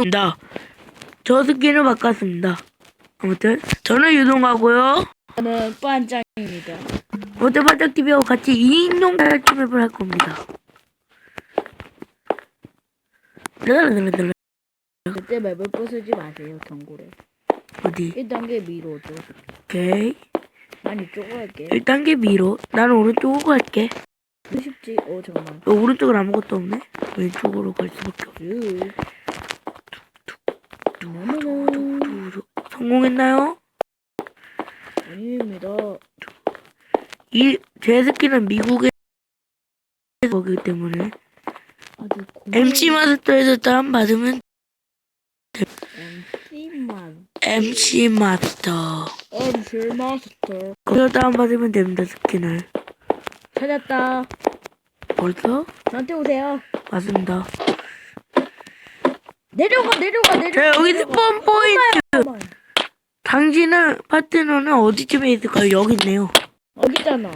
입니다. 저 스킨을 바꿨습니다. 아무튼 저는 유동하고요. 저는 반장입니다. 아무튼 반짝 TV와 같이 2인용 탈출 맵을 할 겁니다. 그때 맵을 부수지 마세요, 경고를. 어디? 1단계 미로죠. 오케이. 난 이쪽으로 할게. 1단계 위로. 나는 오른쪽으로 갈게. 쉽지? 어, 잠깐만. 어, 오른쪽은 아무것도 없네. 왼쪽으로 갈 수밖에 없어. 성공했나요? 아닙니다. 이제 스킨은 미국의 거기 때문에 아주 MC 마스터에서 다운 받으면 MC만. MC 마스터 MC 마스터. 거기서 다운 받으면 됩니다 스킨을 찾았다. 벌써 저한테 오세요. 맞습니다. 내려가, 내려가, 내려가. 자 여기 내려가. 스폰 포인트. 잠깐만. 당신은 파트너는 어디쯤에 있을까요? 여기 있네요. 여기 있잖아.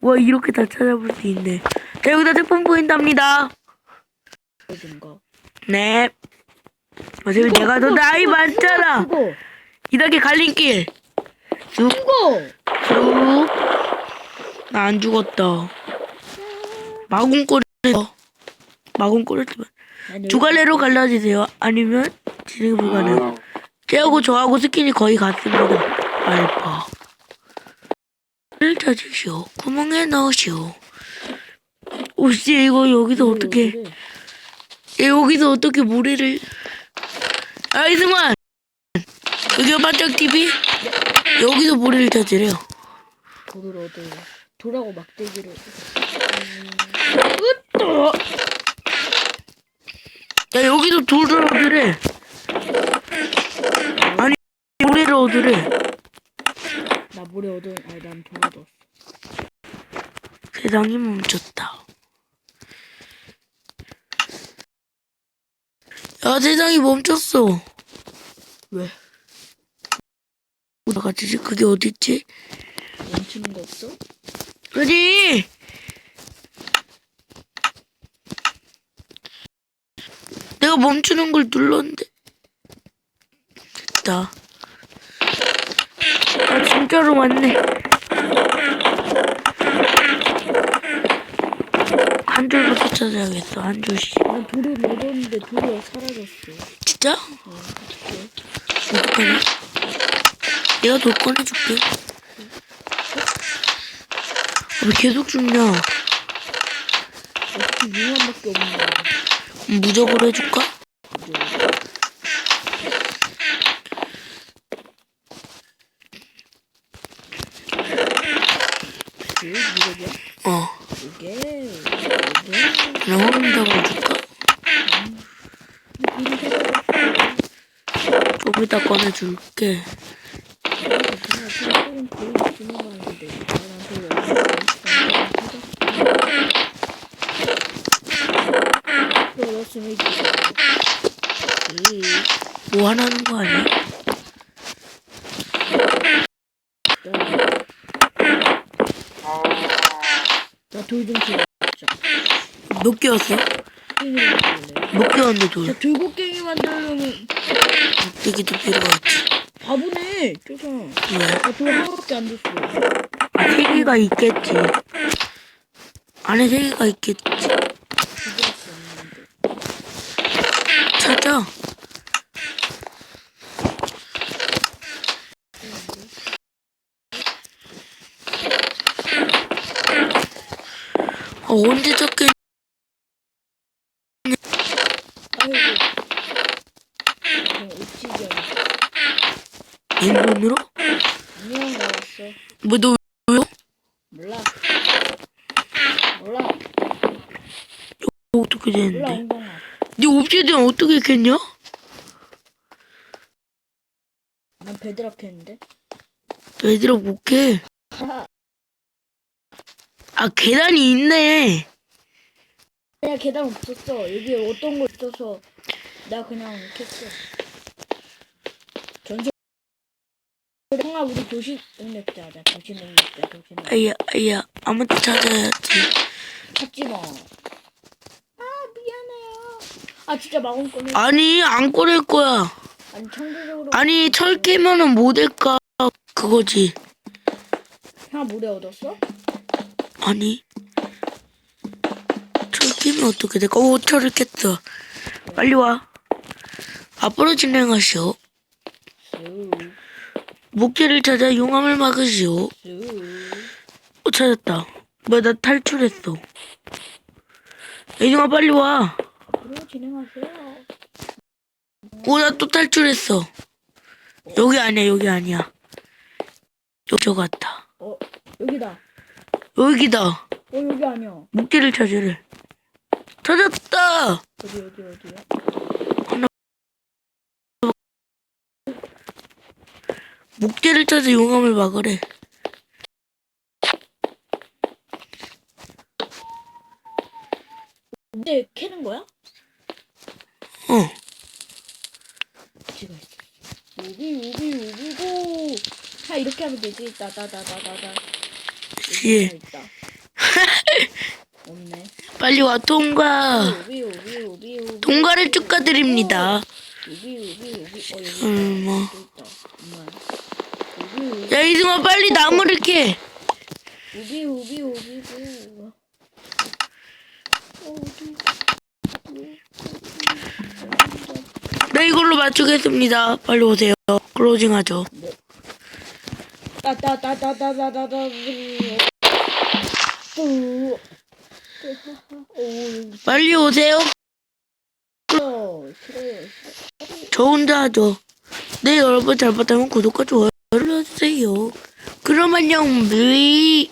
와 이렇게 다 찾아볼 수 있네. 자 여기다 스폰 포인트 합니다. 어딘가. 네. 어차피 내가 더 나이 많잖아. 죽어. 이렇게 갈림길. 쭉 죽어. 쭉. 나 안 죽었다. 마군 꼬리어 마군 아니, 두 갈래로 갈라지세요. 아니면 진행 불가능. 쟤하고 저하고 스킨이 거의 같습니다. 알파. 를 찾으시오. 구멍에 넣으시오. 오씨 이거 여기서 어떻게. 얘 여기서 어떻게 모래를 아이스만 여기가 반짝 TV 여기서 모래를 찾으래요. 돌을 얻어. 돌하고 막대기를. 여기서 돌을 얻으래. 아니 모래를 얻으래. 나 모래 얻어. 아니 난돌 얻었어. 세상이 멈췄다. 야 세상이 멈췄어. 왜? 나가지지 그게 어딨지? 멈추는 거 없어? 어디? 내가 멈추는 걸 눌렀는데 됐다. 아 진짜로 맞네. 한 줄부터 찾아야겠어 한 줄씩. 난 돌을 얻었는데 돌이 사라졌어. 진짜? 어, 어떡해. 어떡하냐? 내가 돌 꺼내줄게. 아, 왜 계속 죽냐? 어떻게 융한밖에 없는 거야. 무적으로 해줄까? 어. 화분다고 줄까? 좀 이따 꺼내줄게. 그냥 그냥 돌이 주는 거뭐 아니야? 나돌 좀 줘. 몇 개였어? 몇 개였는데 돌? 저 돌고깽이 만들려면 되기도 필요가 있지. 바보네. 왜? 나돌 하나밖에 안 줬어. 아, 세 개가 있겠지. 안에 세 개가 있겠지. 두개밖에 없는데. 찾아. 아, 언제 옵치지 않아. 왼손으로? 안녕 나왔어. 뭐, 너 왜요? 몰라. 몰라. 어떻게 몰라 되는데? 엉덩아. 네 옵시디언 어떻게 캤냐? 난 베드락 했는데. 얘들아 못해. 아 계단이 있네. 그냥 계단 없었어. 여기 어떤 거 있어서 내가 그냥 했어. 전설. 형아 우리 도시 능력자 하자. 도시 능력자. 도시 능력자. 아야 아야 아무튼 찾아야지. 찾지 마. 아 미안해요. 아 진짜 마공 꺼내. 아니 안 꺼낼 거야. 아니 창조적으로. 아니 철 깨면은 못 할까 그거지. 형 물에 얻었어? 아니 철 깨면 어떻게 될까? 오 철을 깼어. 빨리 와. 앞으로 진행하시오. 쑥, 목재를 찾아 용암을 막으시오. 쑥. 어, 찾았다. 뭐야, 나 탈출했어. 애정아, 빨리 와. 앞으로 진행하세요. 오, 나 또 탈출했어. 여기 아니야, 여기 아니야. 여기 같다. 어 여기다. 여기다. 어 여기 아니야. 목재를 찾으래. 찾았다! 어디 어디 어디야? 목재를 찾아 용암을 막으래. 근데 캐는 거야? 어. 지가 있어. 우비 우비 우비고. 자 이렇게 하면 되지. 따다다다다다. 예. 있다. 없네. 빨리 와, 통과. 우비 우비 우비 우비. 통과를 축하드립니다. 우비 우비 우비. 어 여기 음, 뭐. 또 있다. 정말. 우비 우비 야, 이승아, 빨리 나무를 캐. 우비 우비 우비고. 어디? 네, 이걸로 맞추겠습니다. 빨리 오세요. 클로징 하죠. 따따따따따따따따. 오. 빨리 오세요. 저 혼자 하죠. 네, 여러분 잘 봤다면 구독과 좋아요를 눌러주세요. 그럼 안녕, 미.